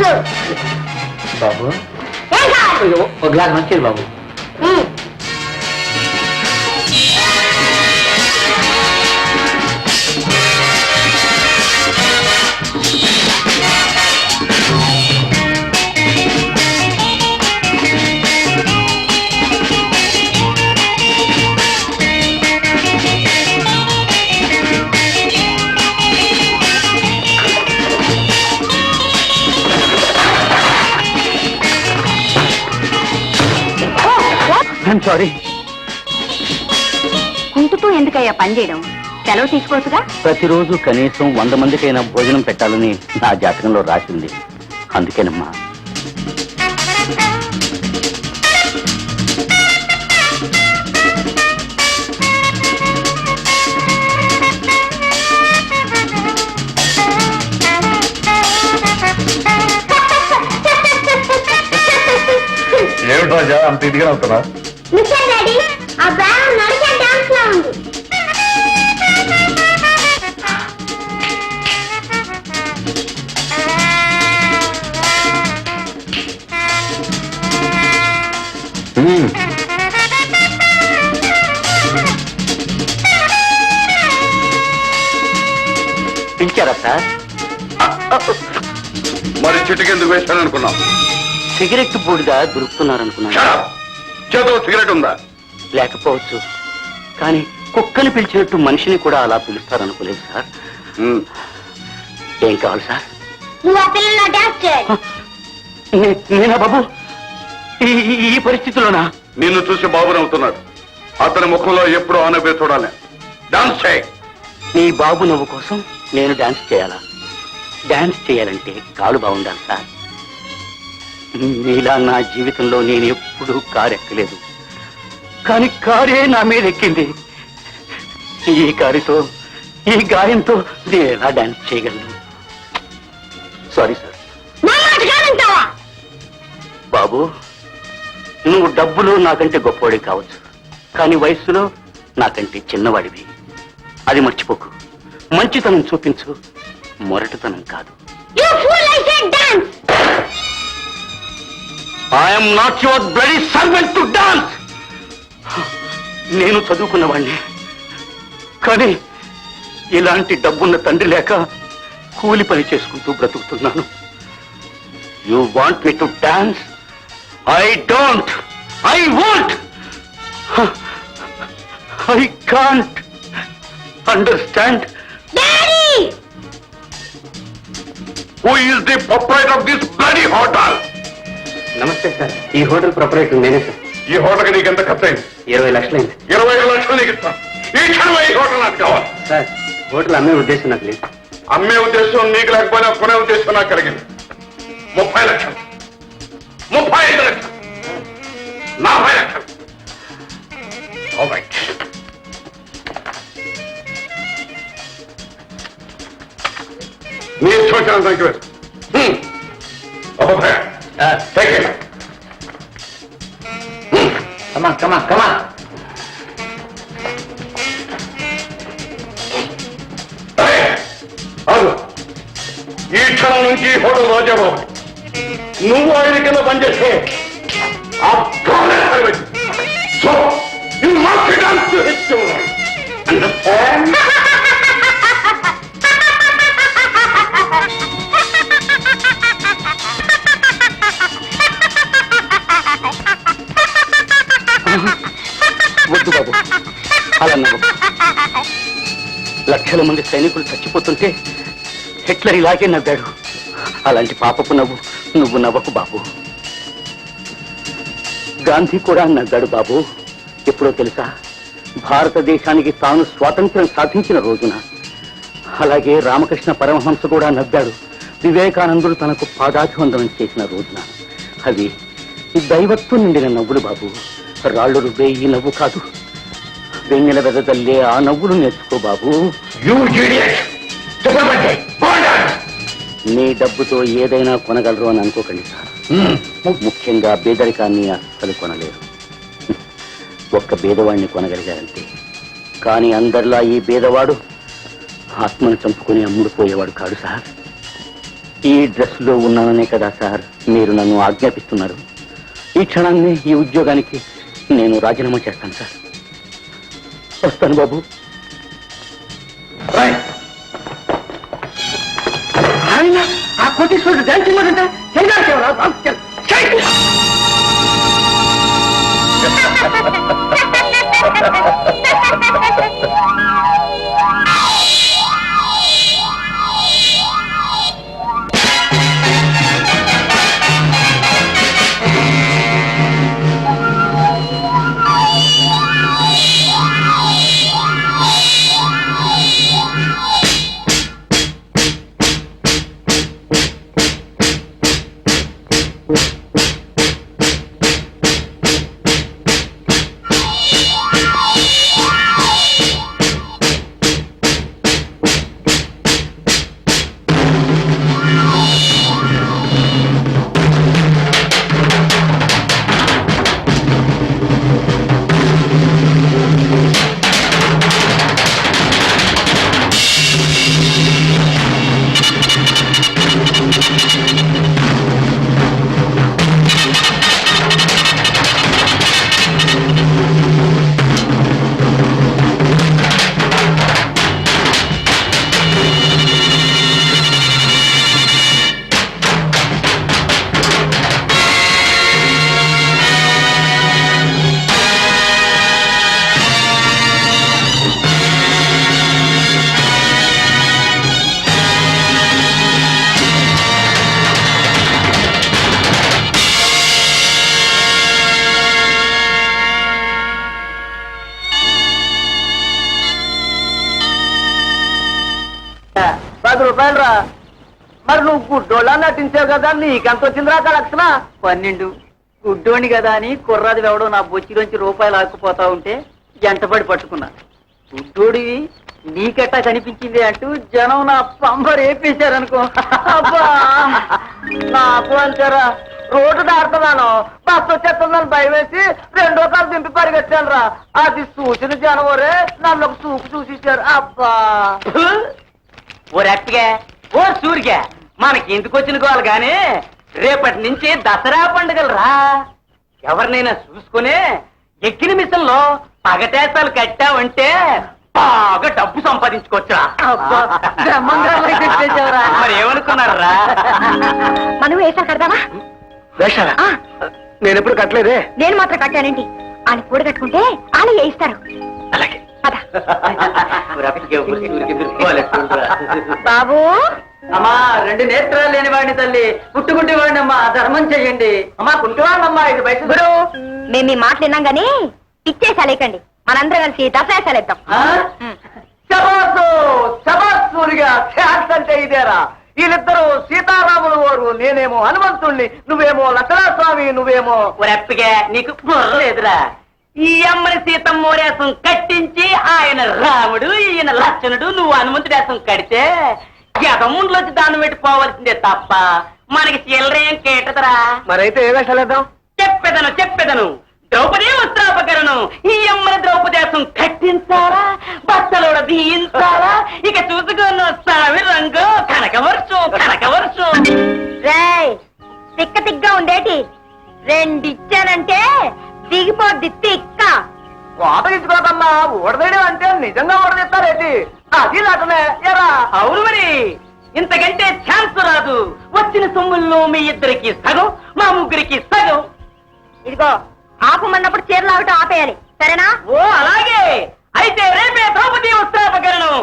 Dance బాబు ఏం కావాలి అయ్యో, ఒక గ్లాస్ మంచిది బాబు ఐఎమ్ సారీ కుంటుతూ ఎందుకయ్యా పని చేయడం? సెలవు తీసుకోవచ్చుగా? ప్రతిరోజు కనీసం వంద మందికైనా భోజనం పెట్టాలని నా జాతకంలో రాసింది. అందుకేనమ్మా. ఏమిటి రాజా అంత ఇదిగా అవుతున్నా పిలిచారా సార్? మరి చిటికెందుకు వేశాను అనుకున్నాం సిగరెట్ బూడిద దొరుకుతున్నారనుకున్నాను. చేతిలో సిగరెట్ ఉందా? లేకపోవచ్చు. కానీ కుక్కని పిలిచినట్టు మనిషిని కూడా అలా పిలుస్తారనుకోలేదు సార్. ఏం కావాలి సార్? నేనా బాబు? ఈ- పరిస్థితిలోనా నిన్ను చూసి బాబు నవ్వుతున్నాడు. అతని ముఖంలో ఎప్పుడు ఆనవే చూడాలి. డాన్స్ చేయి. నీ బాబు నవ్వు కోసం నేను డాన్స్ చేయాలా? డాన్స్ చేయాలంటే కాలు బాగుండాలి సార్. నీలా నా జీవితంలో నేను ఎప్పుడూ కారు ఎక్కలేదు కానీ కారే నా మీద ఎక్కింది. ఈ కారుతో ఈ గాయంతో నేను ఎలా డాన్స్ చేయగలను? సారీ సార్ బాబు నువ్వు డబ్బులో నాకంటే గొప్పవాడి కావచ్చు. కానీ వయస్సులో నాకంటే చిన్నవాడివి. అది మర్చిపోకు. మంచితనం చూపించు మొరటుతనం కాదు. I'm not your bloody servant to dance నేను చదువుకున్నవాణ్ణి. కానీ ఇలాంటి డబ్బున్న తండ్రి లేక కూలి పని చేసుకుంటూ బ్రతుకుతున్నాను. You want me to dance I don't I want I can't understand who is the proprietor of this bloody hotel నమస్తే సార్. ఈ హోటల్ ప్రొపరేటర్ నేనే సార్. ఈ హోటల్కి నీకు ఎంత ఖర్చు అయింది? ఇరవై లక్షలైంది. ఇరవై ఐదు లక్షలు నీకు ఇస్తాను ఈ క్షణం ఈ హోటల్ నాకు కావాలి. సార్ హోటల్ అమ్మే ఉద్దేశం నాకు లేదు. అమ్మే ఉద్దేశం నీకు లేకపోయినా కొనే ఉద్దేశం నాకు కలిగింది. ముప్పై లక్షలు. ముప్పై ఐదు లక్షలు. నలభై లక్షలు. నీ వేసు Hmm. అబ్బబ్బే. Take it. కమా కమా కమా అరే, ఆగు. ఈ క్షణం నుంచి హోటల్ రాజాబాబు నువ్వు ఆయన కింద పనిచేస్తే. So you must dance to hit understand అలా నవ్వు లక్షల మంది సైనికులు చచ్చిపోతుంటే హిట్లర్ ఇలాగే నవ్వాడు. అలాంటి పాపపు నవ్వు నువ్వు నవ్వకు బాబు. గాంధీ కూడా నవ్వాడు బాబు. ఎప్పుడో తెలుసా? భారతదేశానికి తాను స్వాతంత్ర్యం సాధించిన రోజున అలాగే రామకృష్ణ పరమహంస కూడా నవ్వాడు. వివేకానందుడు తనకు పాదాభివందనం చేసిన రోజున. అవి దైవత్వం నిండిన నవ్వులు బాబు. రాళ్ళు రుబ్బే ఈ నవ్వు కాదు. వెన్నెల వెదజల్లే ఆ నవ్వులు నేర్చుకో బాబు. నీ డబ్బుతో ఏదైనా కొనగలరు అని అనుకోకండి సార్. ముఖ్యంగా పేదరికాన్ని అస్సలు కొనలేరు. ఒక్క బీదవాడిని కొనగలిగారంతే కానీ అందరిలా ఈ బీదవాడు ఆత్మను చంపుకుని అమ్ముడుపోయేవాడు కాడు సార్. ఈ డ్రెస్లో ఉన్నాననే కదా సార్ మీరు నన్ను ఆజ్ఞాపిస్తున్నారు. ఈ క్షణాన్ని ఈ ఉద్యోగానికి నేను రాజీనామా చేస్తాను సార్. వస్తాను బాబు. రాయ్. ఆయన ఆ కోటీశ్వరుడు డాన్సింగ్ అంటే రూపాయలు రా మరి నువ్వు గుడ్డోళ్ళ నటించావు కదా నీకెంత వచ్చిందిరా కలెక్షన్? పన్నెండు. గుడ్డోని కదా అని కుర్రాది ఎవడో నా బొచ్చిలోంచి రూపాయలు ఆకుపోతా ఉంటే జంటపడి పట్టుకున్నా. గుడ్డోడివి నీకెట్టా కనిపించింది అంటూ జనం నా పంబర్ వేపేశారనుకో అబ్బా! నాకు అంతేరా. రోడ్డు దాడుతున్నాను బస్సు వచ్చేస్తుందని భయం వేసి రెండో కాలు దింపి పరిగెత్తాను రా అది చూసిన జనం ఒరే నన్ను ఒక చూపు చూసిచ్చారు అబ్బా! ఓ రెట్టగా ఓ సూరిగా. మనకి ఎందుకు వచ్చిన గోలు గాని? రేపటి నుంచి దసరా పండుగలు రా. ఎవరినైనా చూసుకుని ఎక్కిన మిషన్లో పగటేసాలు కట్టావంటే బాగా డబ్బు సంపాదించుకోవచ్చురా. మరి ఏమనుకున్నారా మనం వేసా కడదామా? వేషాలా? ఆ, నేను ఎప్పుడు కట్టలేదే? నేను మాత్రం కట్టానండి ఆయన కూడ కట్టుకుంటే ఆయన వేయిస్తారు అలాగే. బాబు. అమ్మా రెండు నేత్రాలు లేని వాడిని తల్లి. పుట్టుకుంటే వాడిని అమ్మా ధర్మం చెయ్యండి. అమ్మా కుంటువాడమ్మా ఇది బయట గురు మేము మీ మాటలు విన్నాం గానీ ఇచ్చేసాలేకండి మనందరం కలిసి దసరాసాలేద్దాం శబాసు శబాసూరిగా ఛాన్స్ అంటే ఇదేరా. వీళ్ళిద్దరూ సీతారాములు వారు నేనేమో హనుమంతుణ్ణి నువ్వేమో లక్ష్మణస్వామి నువ్వేమో రెప్పగా నీకు లేదురా. ఈ అమ్మని సీతమ్మ రేసం కట్టించి ఆయన రాముడు ఈయన లక్షణుడు నువ్వు హనుమంతుడి రేసం కడితే ఎదముండ్లోంచి దాన్ని పెట్టి పోవాల్సిందే తప్ప మనకి చిల్లరేం కేటదరా? మరైతే ఏ వేషాలేద్దాం చెప్పెదను చెప్పెదను. ద్రౌపది వస్త్రాపకరణం ఈ అమ్మని ద్రౌపదేశం కట్టించాలా? బట్టలోడ దీయించాలా ఇక చూసుకున్న సామి రంగు కనకవర్షం కనకవర్షం రేయ్ తిక్క తిగ్గా ఉండేటి? రెండిచ్చానంటే దిగిపోద్ది తిక్క. కోపగించుకోకమ్మా ఓడదేయడం అంటే నిజంగా ఓడదీస్తారేంటి? అది లాటనే ఎరా. అవును మరి. ఇంతకంటే ఛాన్స్ రాదు. వచ్చిన సొమ్ముల్లో మీ ఇద్దరికి సగం మా ముగ్గురికి సగం. ఇదిగో ఆపమన్నప్పుడు చీరలు ఆవిడ ఆపేయాలి. సరేనా? ఓ అలాగే. అయితే రేపే ద్రౌపది వస్త్రాపకరణం